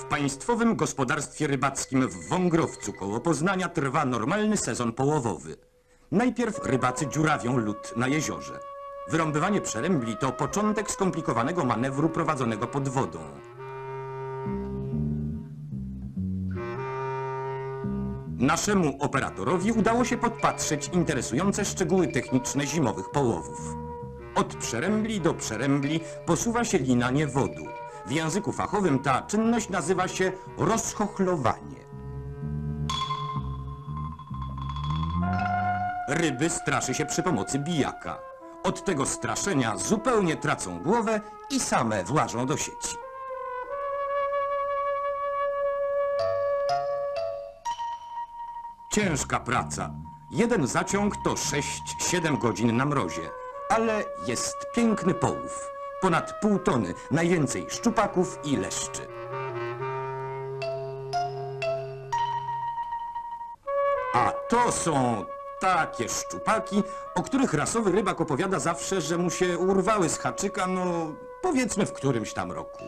W Państwowym Gospodarstwie Rybackim w Wągrowcu koło Poznania trwa normalny sezon połowowy. Najpierw rybacy dziurawią lód na jeziorze. Wyrąbywanie przerębli to początek skomplikowanego manewru prowadzonego pod wodą. Naszemu operatorowi udało się podpatrzeć interesujące szczegóły techniczne zimowych połowów. Od przerębli do przerębli posuwa się lina niewodu. W języku fachowym ta czynność nazywa się rozchochlowanie. Ryby straszy się przy pomocy bijaka. Od tego straszenia zupełnie tracą głowę i same włażą do sieci. Ciężka praca. Jeden zaciąg to 6-7 godzin na mrozie. Ale jest piękny połów. Ponad pół tony, najwięcej szczupaków i leszczy. A to są takie szczupaki, o których rasowy rybak opowiada zawsze, że mu się urwały z haczyka, no powiedzmy w którymś tam roku.